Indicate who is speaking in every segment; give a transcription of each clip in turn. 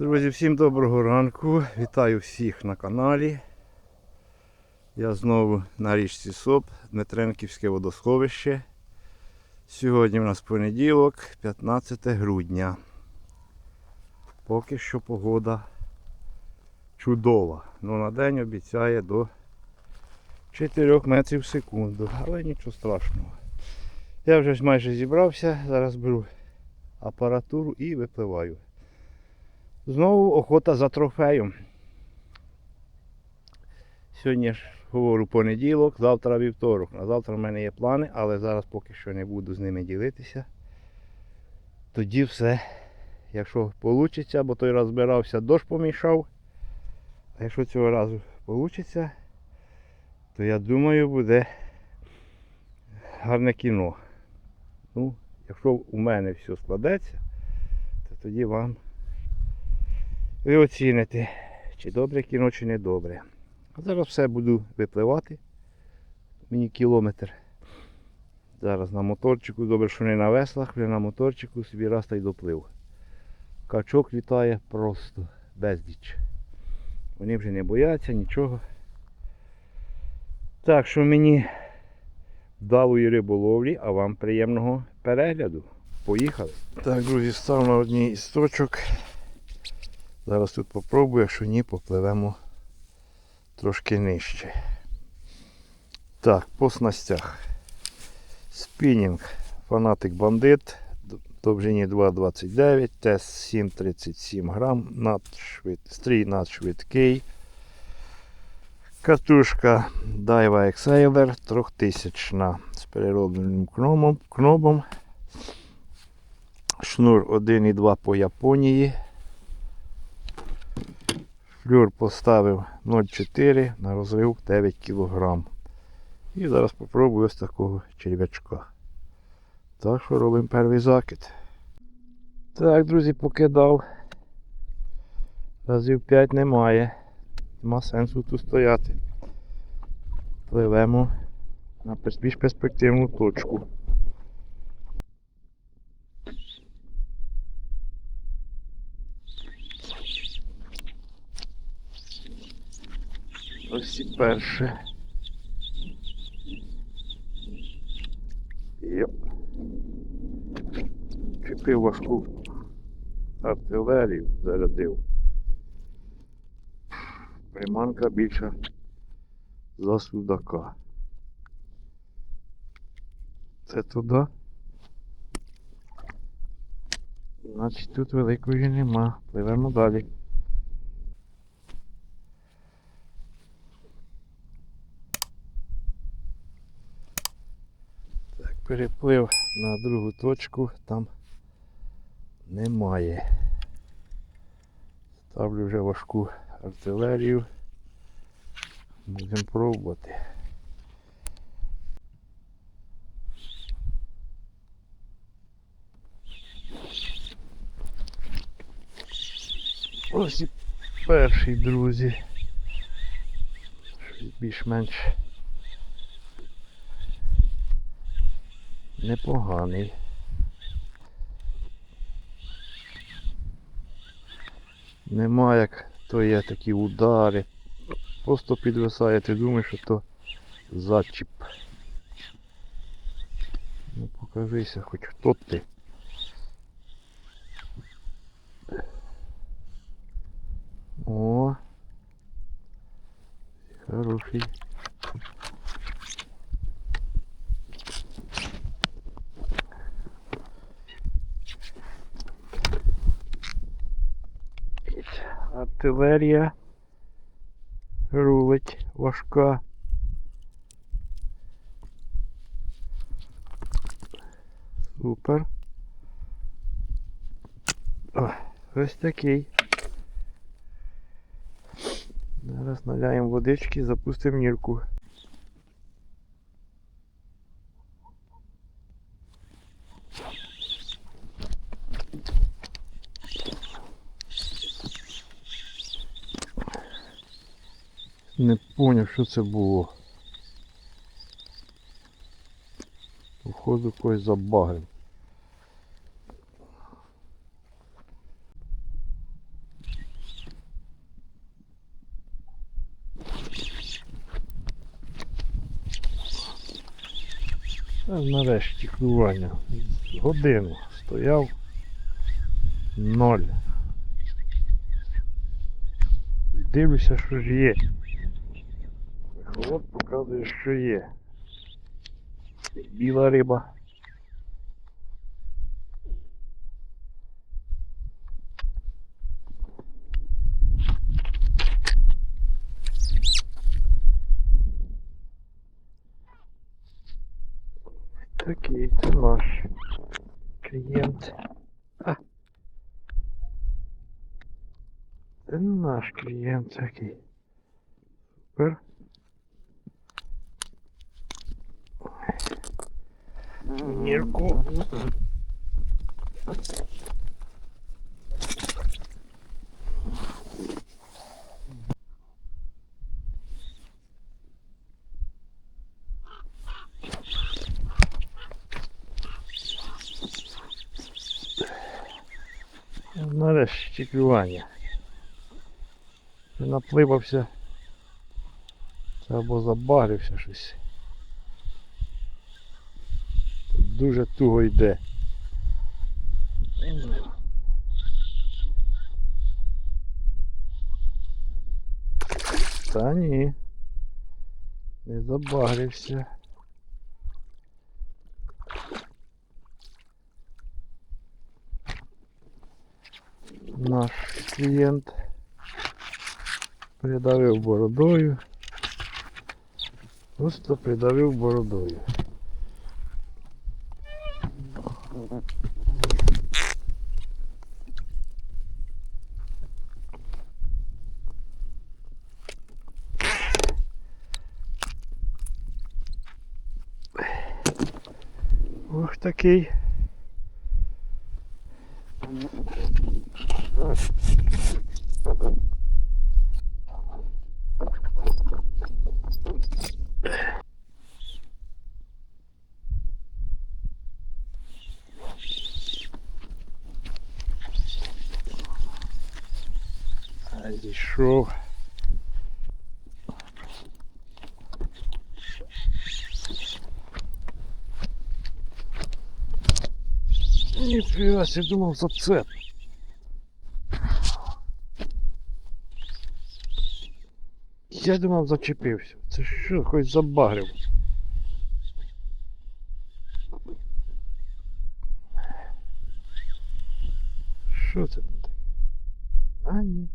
Speaker 1: Друзі, всім доброго ранку. Вітаю всіх на каналі. Я знову на річці Соп, Дмитренківське водосховище. Сьогодні у нас понеділок, 15 грудня. Поки що погода чудова. Ну на день обіцяє до 4 метрів в секунду, але нічого страшного. Я вже майже зібрався, зараз беру апаратуру і випливаю. Знову охота за трофеєм. Сьогодні ж говорю понеділок, завтра вівторок. На завтра в мене є плани, але зараз поки що не буду з ними ділитися. Тоді все, якщо вийде, бо той раз збирався, дощ помішав. А якщо цього разу вийде, то я думаю буде гарне кіно. Ну, якщо у мене все складеться, то тоді вам ви оціните, чи добре кіно, чи не добре. Зараз все буду випливати. Мені кілометр. Зараз на моторчику, добре, що не на веслах, вже на моторчику собі раз та й доплив. Качок літає просто бездіч. Вони вже не бояться нічого. Так що мені вдалої риболовлі, а вам приємного перегляду. Поїхали. Так, друзі, став на одній із точок. Зараз тут попробую, якщо ні, попливемо трошки нижче. Так, по снастях. Спінінг Фанатик Бандит. Довжині 2,29, тес 7,37 грам, надшвид... стрій надшвидкий. Катушка Daiwa Exailer 3000 з переробленим кнобом. Шнур 1,2 по Японії. Флюр поставив 0,4 на розрив 9 кг. І зараз спробую ось такого черв'ячка. Так що робимо перший закид. Так, друзі, покидав. Разів 5 немає. Нема сенсу тут стояти. Пливемо на більш перспективну точку. Ось і перше. Йоп. Чепив важку артилерію, зарядив. Приманка більша за судака. Це туди. Значить тут великої нема. Пливемо далі. Так, переплив на другу точку, там немає. Ставлю вже важку артилерію. Будемо пробувати. Ось і перший, друзі. Більш-менш непоганий. Нема як то є такі удари. Просто підвисає, ти думаєш, що то зачіп. Ну покажися, хоч хто ти. О. Хороший. Артилерія рулить важка. Супер. О, ось такий. Зараз наляємо водички, запустимо нірку. не поняв, що це було. Походу когось забагрив.
Speaker 2: Нарешті клювання. Годину стояв ноль. Дивлюся, що ж є. От показує, що є. Біла риба. Такий це наш клієнт. А. Це наш клієнт такий. Супер. Мірку. Нарешті клювання. Напливався. Або забагрився щось. Дуже туго йде. Та ні. Не забагрився. Наш клієнт придавив бородою. Просто придавив бородою. Ох такий. Зійшов. Ніфіга себе думав за це. Я думав зачепився. Це що, хоч забагрив. Що це там таке? А ні.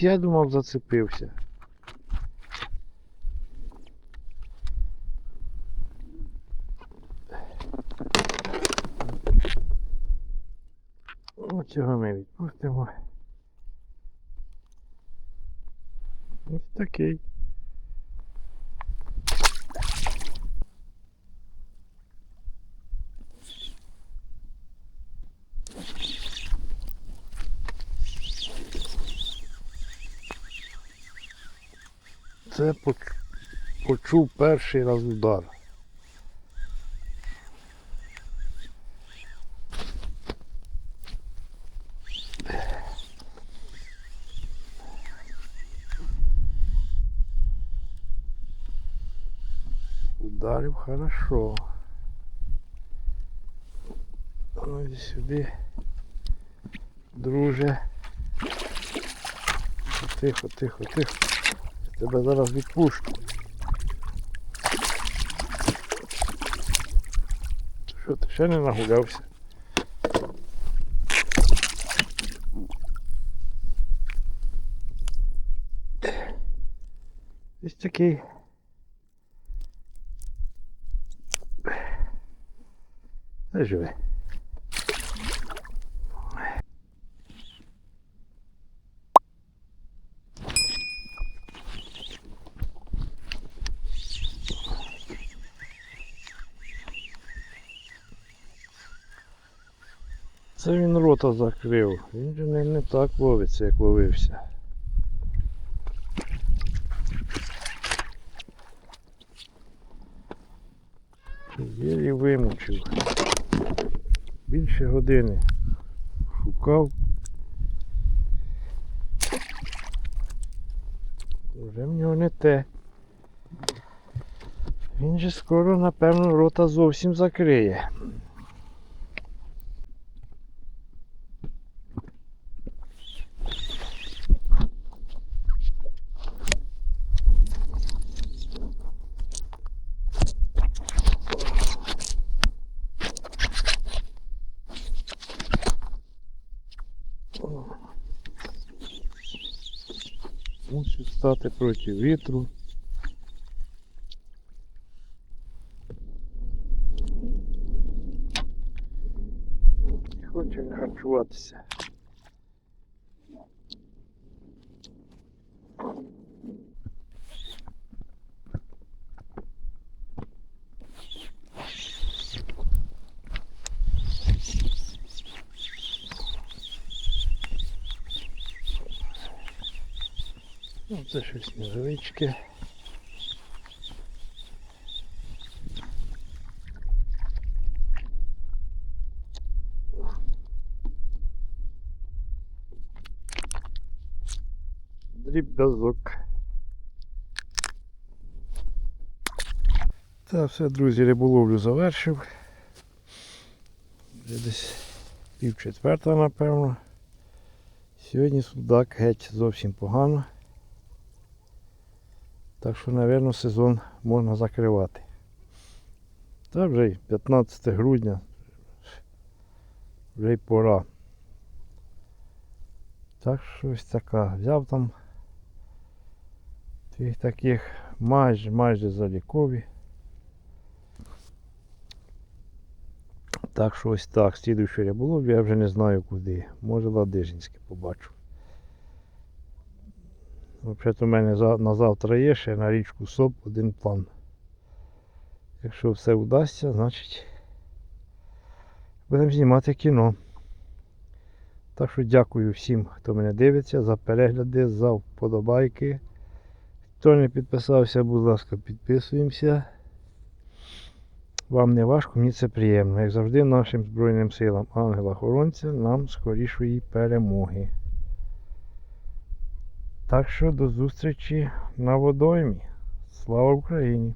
Speaker 2: Я думав зацепився. Ось його ми відпустимо. Ось такий. Це поч- почув перший раз удар. Ударив хорошо. Ну і сюди, друже. Тихо, тихо, тихо. Я тебе зараз відпущу. Що ти ще не нагулявся? Ось такий. Та живе. Це він рота закрив. Він же не, не так ловиться, як ловився. Єлі вимучив. Більше години шукав. Вже в нього не те. Він же скоро, напевно, рота зовсім закриє. Мусить стати проти вітру. Хочу харчуватися. Ну, це щось невеличке. Дріб'язок. Та все, друзі, риболовлю завершив. Вже десь пів четверта, напевно. Сьогодні судак геть зовсім погано. Так що, напевно, сезон можна закривати. Та вже й 15 грудня. Вже й пора. Так що ось така. Взяв там тих таких майже майже залікові. Так що ось так. Слідуючий риболов я вже не знаю куди. Може Ладижинське побачу. Взагалі у мене на завтра є ще на річку СОП один план. Якщо все вдасться, значить будемо знімати кіно. Так що дякую всім, хто мене дивиться, за перегляди, за вподобайки. Хто не підписався, будь ласка, підписуємося. Вам не важко, мені це приємно. Як завжди, нашим Збройним силам ангела-хоронця нам скорішої перемоги. Так що до зустрічі на водоймі. Слава Україні!